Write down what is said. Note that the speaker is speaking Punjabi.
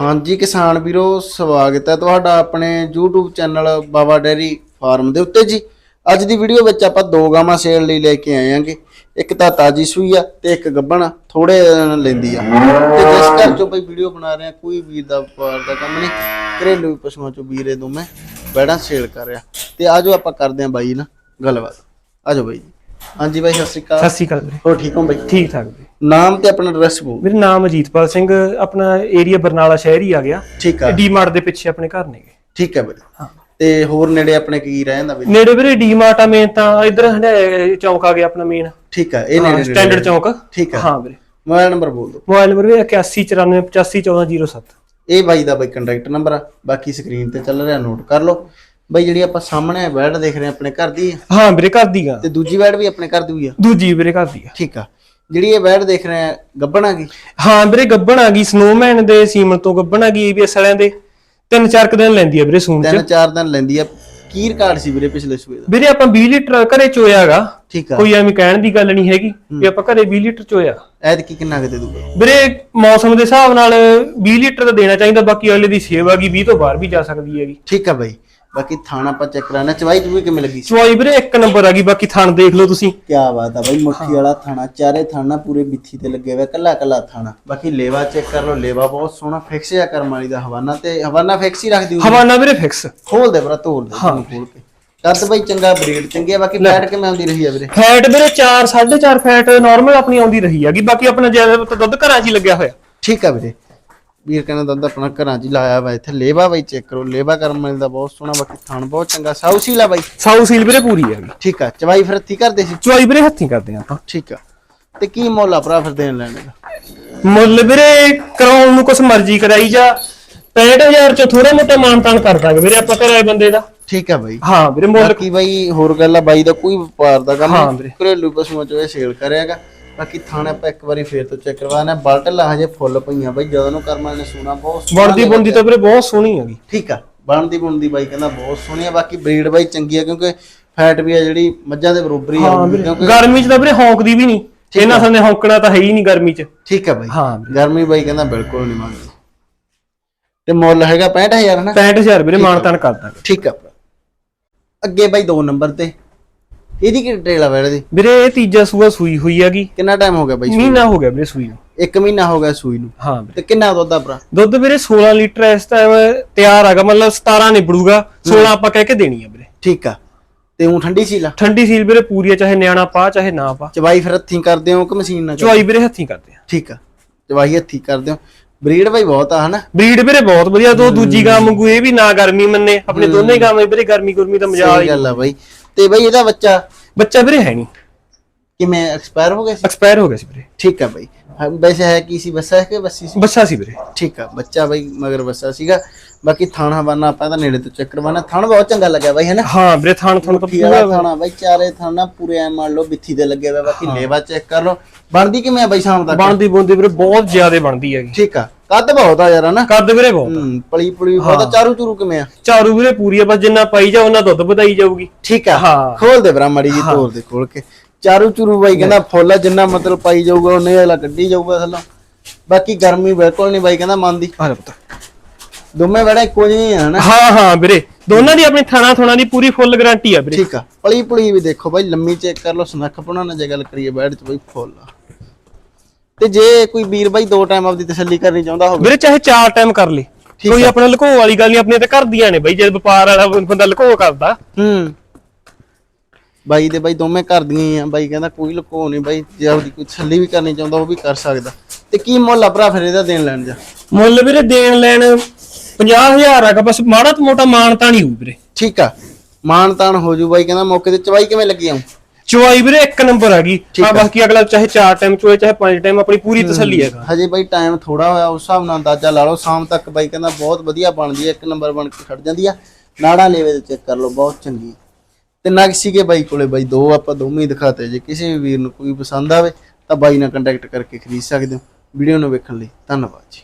ਹਾਂਜੀ ਕਿਸਾਨ ਵੀਰੋ, ਸਵਾਗਤ ਹੈ ਤੁਹਾਡਾ ਆਪਣੇ YouTube channel Baba dairy farm ਦੇ ਉੱਤੇ ਜੀ। ਅੱਜ ਦੀ ਵੀਡੀਓ ਵਿੱਚ ਆਪਾਂ ਦੋ ਗਾਵਾਂ ਸੇਲ ਲਈ ਲੈ ਕੇ ਆਏ ਆਂਗੇ ਇੱਕ ਤਾਂ ਤਾਜੀ ਸੂਈ ਆ ਤੇ ਇੱਕ ਗੱਬਣ ਥੋੜੇ ਲੈਂਦੀ ਆ। ਤੇ ਜਿਸ ਘਰ ਚੋਂ ਬਈ ਵੀਡੀਓ ਬਣਾ ਰਹੇ ਆ ਕੋਈ ਵੀਰ ਦਾ ਵਪਾਰ ਦਾ ਕੰਮ ਨਹੀਂ। ਘਰੇਲੂ ਪਸ਼ੂਆਂ ਚੋਂ ਵੀਰੇ ਦੋਵੇਂ ਬੈੜਾਂ ਸੇਲ ਕਰ ਰਿਹਾ। ਤੇ ਆਜੋ ਆਪਾਂ ਕਰਦੇ ਆਂ ਬਾਈ ਨਾਲ ਗੱਲਬਾਤ। ਆਜੋ ਬਾਈ ਜੀ। ਹਾਂਜੀ ਬਾਈ ਸਤਿ ਸ਼੍ਰੀ ਸਤਿ ਅਕਾਲ ਸ਼੍ਰੀ ਅਕਾਲ ਵੀਰੇ। ਹੋ ਠੀਕ ਹੋ ਬਾਈ ਠੀਕ ਠਾਕ ਨਾਮ ਤੇ ਆਪਣਾ ਐਡਰੈਸ ਬੋਲ। ਵੀਰੇ ਨਾਮ ਅਜੀਤਪਾਲ ਸਿੰਘ ਆਪਣਾ ਏਰੀਆ ਬਰਨਾਲਾ ਸ਼ਹਿਰ ਹੀ ਆ ਗਿਆ। ਠੀਕ ਆ। ਡੀਮਾਰਟ ਦੇ ਪਿੱਛੇ ਆਪਣੇ ਘਰ ਨੇਗੇ ਠੀਕ ਹੈ ਬਾਈ ਹਾਂ। ਤੇ ਹੋਰ ਨੇੜੇ ਆਪਣੇ ਕੀ ਰਹਿ ਜਾਂਦਾ ਬਾਈ ਨੇੜੇ ਵੀਰੇ ਡੀਮਾਰਟ ਆ ਮੇਨ ਤਾਂ ਇਧਰ ਹੰਡਾਏ ਚੌਂਕ ਆ ਗਿਆ ਆਪਣਾ ਮੇਨ ਠੀਕ ਆ ਇਹ ਨੇੜੇ ਸਟੈਂਡਰਡ ਚੌਂਕ। ਠੀਕ ਆ। ਹਾਂ ਵੀਰੇ। ਮੋਬਾਈਲ ਨੰਬਰ ਬੋਲ ਦਿਓ। ਮੋਬਾਈਲ ਨੰਬਰ ਵੀਰੇ 8194851407 ਇਹ ਬਾਈ ਦਾ ਬਾਈ ਕੰਟੈਕਟ ਨੰਬਰ ਆ। ਬਾਕੀ ਸਕਰੀਨ ਤੇ ਚੱਲ ਰਿਹਾ ਨੋਟ ਕਰ ਲਓ। ਬਾਈ ਜਿਹੜੀ ਆਪਾਂ ਸਾਹਮਣੇ ਬੈਡ ਦੇਖ ਰਹੇ ਆ ਆਪਣੇ ਘਰ ਦੀ ਆ, ਹਾਂ ਵੀਰੇ ਘਰ ਦੀ ਗਾ ਤੇ ਦੂਜੀ ਬੈਡ ਵੀ ਆਪਣੇ ਘਰ ਦੀ ਹੋਈ ਆ? ਦੂਜੀ ਵੀਰੇ ਘਰ ਦੀ ਆ। ਠੀਕ ਆ। ਜਿਹੜੀ ਇਹ ਬੈਡ ਦੇਖ ਰਹੇ ਆ ਗੱਬਣ ਆ ਗਈ? ਹਾਂ ਵੀਰੇ ਗੱਬਣ ਆ ਗਈ ਸਨੋਮੈਨ ਦੇ ਸੀਮਨ ਤੋਂ ਗੱਬਣ ਆ ਗਈ ਏਬੀਐਸ ਵਾਲਿਆਂ ਦੇ। ਤਿੰਨ ਚਾਰ ਕੁ ਦਿਨ ਲੈਂਦੀ ਆ ਵੀਰੇ ਸੂਣ ਚ। ਤਿੰਨ ਚਾਰ ਦਿਨ ਲੈਂਦੀ ਆ। ਕੀ ਰਿਕਾਰਡ ਸੀ ਵੀਰੇ ਪਿਛਲੇ ਸੂਏ ਦਾ? ਵੀਰੇ ਆਪਾਂ 20 ਲੀਟਰ ਘਰੇ ਚੋਇਆਗਾ। ਠੀਕ ਆ। ਕੋਈ ਐਵੇਂ ਕਹਿਣ ਦੀ ਗੱਲ ਨਹੀਂ ਹੈਗੀ ਵੀ ਆਪਾਂ ਘਰੇ 20 ਲੀਟਰ ਚੋਇਆ। ਐਦ ਕੀ ਕਿੰਨਾ ਕੁ ਦੇ ਦੂਗਾ ਵੀਰੇ ਮੌਸਮ ਦੇ ਹਿਸਾਬ ਨਾਲ 20 ਲੀਟਰ ਤਾਂ ਦੇਣਾ ਚਾਹੀਦਾ ਬਾਕੀ ਅਗਲੇ ਦੀ ਸੇਵਾ ਕੀ 20 ਤੋਂ ਬਾਹਰ ਵੀ ਜਾ ਸਕਦੀ ਹੈਗੀ। ਠੀਕ ਆ ਬਾਈ। ਬਾਕੀ ਥਾਣਾ ਆਪਾਂ ਚੈੱਕ ਕਰਾਣਾ ਚਵਾਈ ਚੂਈ ਕਿਵੇਂ ਲੱਗੀ? ਸੀ ਚਵਾਈ ਵੀਰੇ ਇੱਕ ਨੰਬਰ ਆ ਗਈ ਬਾਕੀ ਥਣ ਦੇਖ ਲਓ ਤੁਸੀਂ। ਕੀ ਬਾਤ ਆ ਬਾਈ ਮੁੱਠੀ ਵਾਲਾ ਥਾਣਾ ਚਾਰੇ ਥਾਣਾ ਪੂਰੇ ਬਿੱਥੀ ਤੇ ਲੱਗੇ ਹੋਏ ਕੱਲਾ ਕੱਲਾ ਥਾਣਾ। ਬਾਕੀ ਲੇਵਾ ਚੈੱਕ ਕਰ ਲਓ ਲੇਵਾ ਬਹੁਤ ਸੋਹਣਾ ਫਿਕਸ ਆ ਕਰਮ ਵਾਲੀ ਦਾ ਹਵਾਨਾ ਤੇ ਹਵਾਨਾ ਫਿਕਸ ਹੀ ਰੱਖ ਦਿਓ ਹਵਾਨਾ ਵੀਰੇ ਫਿਕਸ ਖੋਲ ਦੇ ਭਰਾ ਤੋੜ ਦੇ ਤੈਨੂੰ ਖੋਲ ਕੇ। ਕੱਦ ਬਾਈ ਚੰਗਾ ਬਰੀਡ ਚੰਗੀ ਆ ਬਾਕੀ ਫੈਟ ਕਿਵੇਂ ਆਉਂਦੀ ਰਹੀ ਆ ਵੀਰੇ? ਫੈਟ ਵੀਰੇ 4 4.5 ਫੈਟ ਨਾਰਮਲ ਆਪਣੀ ਆਉਂਦੀ ਰਹੀ ਹੈਗੀ ਬਾਕੀ ਆਪਣਾ ਜ਼ਿਆਦਾ ਦੁੱਧ ਘਰਾਂ 'ਚ ਹੀ ਲੱਗਿਆ ਹੋਇਆ। ਠੀਕ ਆ ਵੀਰੇ। ਵੀਰ ਕਹਿੰਦਾ ਦੁੱਧ ਆਪਣਾ ਘਰਾਂ 'ਚ ਹੀ ਲਾਇਆ ਵਾ ਇੱਥੇ ਲੇਵਾ ਬਾਈ ਚੈੱਕ ਕਰੋ ਲੇਵਾ ਕਰਮ ਵਾਲੀ ਦਾ ਬਹੁਤ ਸੋਹਣਾ ਬਾਕੀ ਥਣ ਬਹੁਤ ਚੰਗਾ ਸਾਊਸੀਲਾ ਬਾਈ। ਸਾਊ ਸੀਲ ਵੀਰੇ ਪੂਰੀ ਹੈਗੀ। ਠੀਕ ਆ ਚਵਾਈ ਫਿਰ ਹੱਥੀ ਕਰਦੇ ਸੀ? ਚਵਾਈ ਵੀਰੇ ਹੱਥੀਂ ਕਰਦੇ ਆਪਾਂ। ਠੀਕ ਆ ਤੇ ਕੀ ਮੁੱਲ ਆ ਭਰਾ ਫਿਰ ਦੇਣ ਲੈਣੇ ਦਾ? ਮੁੱਲ ਵੀਰੇ ਕਰਾਉਣ ਨੂੰ ਕੁਛ ਮਰਜ਼ੀ ਕਰਾਈ ਜਾ 65000 ਚ ਥੋੜਾ ਮੋਟਾ ਮਾਨਤਾਨ ਕਰ ਦਾਂਗੇ ਵੀਰੇ ਆਪਾਂ ਘਰੇ ਬੰਦੇ ਦਾ। ਠੀਕ ਆ ਬਾਈ। ਹਾਂ ਵੀਰੇ ਮੁੱਲ ਬਾਕੀ ਬਾਈ ਹੋਰ ਗੱਲ ਆ ਬਾਈ ਦਾ ਕੋਈ ਵਪਾਰ ਦਾ ਕੰਮ ਹਾਂ। ਘਰੇਲੂ ਪਸ਼ੂਆਂ ਚੋਂ ਇਹ ਸੇਲ ਕਰਿਆਗਾ ਬਾਕੀ ਥਾਣੇ ਆਪਾਂ ਇੱਕ ਵਾਰੀ ਫੇਰ ਤੋਂ ਚੈੱਕ ਕਰਵਾਣਾ ਬਲਟ ਲਾ ਹਜੇ ਫੁੱਲ ਪਈਆਂ ਬਾਈ ਜਦੋਂ ਨੂੰ ਕਰਮਾਂ ਨੇ ਸੁਣਾ ਬਹੁਤ ਸੋਹਣਾ ਬਣਦੀ ਬੁੰਦੀ ਤਾਂ ਵੀਰੇ ਬਹੁਤ ਸੋਹਣੀ ਹੈਗੀ। ਠੀਕ ਆ ਬਣਦੀ ਬਣਦੀ ਬਾਈ ਕਹਿੰਦਾ ਬਹੁਤ ਸੋਹਣੀ ਆ ਬਾਕੀ ਬਰੀਡ ਬਾਈ ਚੰਗੀ ਆ ਕਿਉਂਕਿ ਫੈਟ ਵੀ ਆ ਜਿਹੜੀ ਮੱਝਾਂ ਦੇ ਬਰੋਬਰ ਹੀ ਵੀਰੇ। ਕਿਉਂਕਿ ਗਰਮੀ 'ਚ ਤਾਂ ਵੀਰੇ ਹੌਂਕਦੀ ਵੀ ਨਹੀਂ। ਇਹਨਾਂ ਸੰਦੇ ਹੌਂਕਣਾ ਤਾਂ ਹੈ ਹੀ ਨਹੀਂ ਗਰਮੀ 'ਚ। ਠੀਕ ਆ ਬਾਈ। ਹਾਂ ਗਰਮੀ ਬਾਈ ਕਹਿੰਦਾ ਬਿਲਕੁਲ ਨਹੀਂ ਮੰਗਦੀ ਤੇ ਮੁੱਲ ਹੈਗਾ 65000 ਨਾ? 65000 ਵੀਰੇ ਮਾਨਤਾਨ ਕਰ ਦਾਂਗੇ ਠੀਕ ਆ। ਭਰਾ। ਅੱਗੇ ਬਾਈ 2 ਨੰਬਰ ਤੇ। ਇਹਦੀ ਕੀ ਡਿਟੇਲ ਆ ਬੈੜ ਦੀ ਵੀਰੇ ਇਹ ਤੀਜਾ ਸੂਆ ਸੂਈ ਹੋਈ ਹੈਗੀ। ਕਿੰਨਾ ਟਾਈਮ ਹੋ ਗਿਆ ਬਾਈ ਮਹੀਨਾ ਹੋ ਗਿਆ ਵੀਰੇ ਸੂਈ ਨੂੰ। ਇੱਕ ਮਹੀਨਾ ਹੋ ਗਿਆ ਸੂਈ ਨੂੰ? ਹਾਂ ਵੀਰੇ। ਤੇ ਕਿੰਨਾ ਦੁੱਧ ਆ ਭਰਾ? ਦੁੱਧ ਵੀਰੇ 16 ਲੀਟਰ ਇਸ ਟਾਈਮ ਤਿਆਰ ਹੈਗਾ ਮਤਲਬ 17 ਨਿਬੜੂਗਾ। 16 ਆਪਾਂ ਕਹਿ ਕੇ ਦੇਣੀ ਆ ਵੀਰੇ। ਠੀਕ ਆ। ਤੇ ਉਹ ਠੰਡੀ ਸੀ ਲਾ ਠੰਡੀ ਸੀਲ ਵੀਰੇ ਪੂਰੀ ਆ ਚਾਹੇ ਨਿਆਣਾ ਪਾ ਚਾਹੇ ਨਾ ਪਾ। ਚਵਾਈ ਫਿਰ ਹੱਥੀਂ ਕਰਦੇ ਹੋ ਕਿ ਮਸ਼ੀਨ ਨਾਲ ਚੁਆਈ ਵੀਰੇ ਹੱਥੀਂ ਕਰਦੇ ਆ। ਠੀਕ ਆ। ਚਵਾਈ ਹੱਥੀਂ ਕਰਦੇ ਹੋ। ਬਰੀਡ ਬਾਈ ਬਹੁਤ ਆ ਹਨਾ? ਬਰੀਡ ਵੀਰੇ ਬਹੁਤ ਵਧੀਆ ਦੋ ਦੂਜੀ ਗਾਂ ਵਾਂਗੂ ਇਹ ਵੀ ਨਾ ਗਰਮੀ ਮੰਨੇ। ਆਪਣੇ ਦੋਨੇ ਗਾਵਾਂ ਵੀਰੇ ਗਰਮੀ ਗੁਰਮੀ ਦਾ ਮਜਾਲ ਸਹੀ ਹੀ ਗੱਲ ਆ ਬਾਈ। ਤੇ ਬਾਈ ਇਹਦਾ ਬੱਚਾ ਬੱਚਾ ਵੀਰੇ ਹੈ ਨਹੀਂ। ਕਿਵੇਂ ਐਕਸਪਾਇਰ ਹੋ ਗਿਆ ਸੀ? ਐਕਸਪਾਇਰ ਹੋ ਗਿਆ ਸੀ ਵੀਰੇ। ਠੀਕ ਆ ਬਾਈ। ਹਾਂ, ਵੈਸੇ ਹੈ ਕੀ ਸੀ ਬੱਸਾ ਹੈ ਕਿ ਬੱਸੀ ਸੀ? ਬੱਚਾ ਸੀ ਵੀਰੇ। ਠੀਕ ਆ ਬੱਚਾ ਬਾਈ ਮਗਰ ਬੱਸਾ ਸੀਗਾ। ਬਾਕੀ ਥਾਣਾ ਬਾਨਾ ਆਪਾਂ ਤਾਂ ਨੇੜੇ ਤੋਂ ਚੈੱਕ ਕਰਵਾਣਾ ਥਣ ਬਹੁਤ ਚੰਗਾ ਲੱਗਿਆ ਬਾਈ ਹੈਨਾ? ਹਾਂ ਵੀਰੇ ਥਾਣ ਥਣ ਤਾਂ ਵਾਲਾ ਥਾਣਾ ਬਾਈ ਚਾਰੇ ਥਾਣਾ ਪੂਰੇ ਐ ਮੰਨ ਲਓ ਬਿੱਥੀ ਦੇ ਲੱਗੇ ਹੋਏ ਬਾਕੀ ਲੇਵਾ ਚੈੱਕ ਕਰ ਲਓ। ਬਣਦੀ ਕਿਵੇਂ ਆ ਬਾਈ ਸ਼ਾਮ ਤੱਕ? ਬਣਦੀ ਬੁੰਦੀ ਵੀਰੇ ਬਹੁਤ ਜ਼ਿਆਦਾ ਬਣਦੀ ਹੈਗੀ। ਠੀਕ ਆ। ਕੱਦ ਬਹੁਤ ਆ ਯਾਰ ਹਨਾ? ਕੱਦ ਵੀਰੇ ਬਹੁਤ ਹੂੰ ਪਲੀ ਪੁਲੀ ਬਹੁਤ ਚਾਰੂ ਚੂਰੂ ਕਿਵੇਂ ਆ? ਚਾਰੂ ਵੀਰੇ ਪੂਰੀ ਆ ਬਸ ਜਿੰਨਾ ਪਾਈ ਜਾ ਉਹਨਾਂ ਦੁੱਧ ਵਧਾਈ ਜਾਊਗੀ। ਠੀਕ ਆ। ਹਾਂ। ਖੋਲ ਦੇ ਬਰਾ ਮੜੀ ਜੀ ਤੋੜ ਦੇ ਖੋਲ ਕੇ। ਚਾਰੂ ਚੂਰੂ ਬਾਈ ਕਹਿੰਦਾ ਫੁੱਲ ਆ, ਜਿੰਨਾ ਮਤਲਬ ਪਾਈ ਜਾਊਗਾ ਉਹਨੇ ਵਾਲਾ ਕੱਢੀ ਜਾਊਗਾ ਥੱਲੋਂ। ਬਾਕੀ ਗਰਮੀ ਬਿਲਕੁਲ ਨਹੀਂ ਬਾਈ ਕਹਿੰਦਾ ਮੰਨਦੀ ਜਾ ਪੁੱਤ। ਦੋਵੇਂ ਬੜਾ ਇੱਕੋ ਜਿਹੇ ਆ ਹਨਾ? ਹਾਂ ਹਾਂ ਵੀਰੇ। ਦੋਨਾਂ ਦੀ ਆਪਣੀ ਥਾਣਾ ਥੋਣਾ ਦੀ ਪੂਰੀ ਫੁੱਲ ਗਾਰੰਟੀ ਆ ਵੀਰੇ। ਠੀਕ ਆ। ਪਲੀ ਪੁਲੀ ਵੀ ਦੇਖੋ ਬਾਈ ਲੰਮੀ ਚੈੱਕ ਕਰ ਲਓ ਸੁਨੱਖ ਪੁਣਾ ਨਾਲ ਜੇ ਗੱਲ ਕਰੀਏ ਬੈਡ ਚ ਬਾਈ ਫੁੱਲ ਆ। ਤੇ ਜੇ ਕੋਈ ਵੀਰ ਬਾਈ ਦੋ ਟਾਈਮ ਆਪਦੀ ਤਸੱਲੀ ਕਰਨੀ ਚਾਹੁੰਦਾ ਹੋਵੇ। ਵੀਰੇ ਚਾਹੇ ਚਾਰ ਟਾਈਮ ਕਰ ਲਈ ਠੀਕ ਕੋਈ ਆਪਣਾ ਲੁਕੋ ਵਾਲੀ ਗੱਲ ਨਹੀਂ ਆਪਣੀਆਂ ਤੇ ਕਰਦੀਆਂ ਨੇ ਬਈ ਜੇ ਵਪਾਰ ਵਾਲਾ ਬੰਦਾ ਲੁਕੋ ਕਰਦਾ। ਹੂੰ। ਬਾਈ ਦੇ ਬਾਈ ਦੋਵੇਂ ਘਰ ਦੀਆਂ ਹੀ ਆ। ਬਾਈ ਕਹਿੰਦਾ ਕੋਈ ਲੁਕੋ ਨਹੀਂ ਬਾਈ ਜੇ ਆਪਦੀ ਕੋਈ ਤਸੱਲੀ ਵੀ ਕਰਨੀ ਚਾਹੁੰਦਾ ਉਹ ਵੀ ਕਰ ਸਕਦਾ। ਤੇ ਕੀ ਮੁੱਲ ਆ ਭਰਾ ਫਿਰ ਇਹਦਾ ਦੇਣ ਲੈਣ ਜਾ ਮੁੱਲ ਵੀਰੇ ਦੇਣ ਲੈਣ 50000 ਆ ਬਸ ਮਾੜਾ ਤੋਂ ਮੋਟਾ ਮਾਨਤਾ ਨਹੀਂ ਹੋਊ ਵੀਰੇ। ਠੀਕ ਆ। ਮਾਨ ਤਾਨ ਹੋ ਜੂ ਬਾਈ ਕਹਿੰਦਾ ਮੌਕੇ ਤੇ ਚਵਾਈ ਕਿਵੇਂ ਲੱਗੀ ਆਉਂ ਚੁਆਈ ਵੀਰੇ ਇੱਕ ਨੰਬਰ ਆ ਗਈ ਠੀਕ ਹਾਂ। ਬਾਕੀ ਅਗਲਾ ਚਾਹੇ ਚਾਰ ਟਾਈਮ ਚੋਏ ਚਾਹੇ ਪੰਜ ਟਾਈਮ ਆਪਣੀ ਪੂਰੀ ਤਸੱਲੀ ਹੈਗਾ ਹਜੇ ਬਾਈ ਟਾਈਮ ਥੋੜਾ ਹੋਇਆ ਉਸ ਹਿਸਾਬ ਨਾਲ ਅੰਦਾਜ਼ਾ ਲਾ ਲਓ। ਸ਼ਾਮ ਤੱਕ ਬਾਈ ਕਹਿੰਦਾ ਬਹੁਤ ਵਧੀਆ ਬਣਦੀ ਹੈ ਇੱਕ ਨੰਬਰ ਬਣ ਕੇ ਖੜ ਜਾਂਦੀ ਆ। ਨਾੜਾ ਲੈਵੇ ਤੇ ਚੈੱਕ ਕਰ ਲਓ ਬਹੁਤ ਚੰਗੀ ਤੇ ਨਗ ਸੀਗੇ ਬਾਈ ਕੋਲੇ ਬਾਈ ਦੋ ਆਪਾਂ ਦੋਵੇਂ ਹੀ ਦਿਖਾਤੇ। ਜੇ ਕਿਸੇ ਵੀ ਵੀਰ ਨੂੰ ਕੋਈ ਪਸੰਦ ਆਵੇ ਤਾਂ ਬਾਈ ਨਾਲ ਕੰਟੈਕਟ ਕਰਕੇ ਖਰੀਦ ਸਕਦੇ ਹੋ। ਵੀਡੀਓ ਨੂੰ ਵੇਖਣ ਲਈ ਧੰਨਵਾਦ ਜੀ।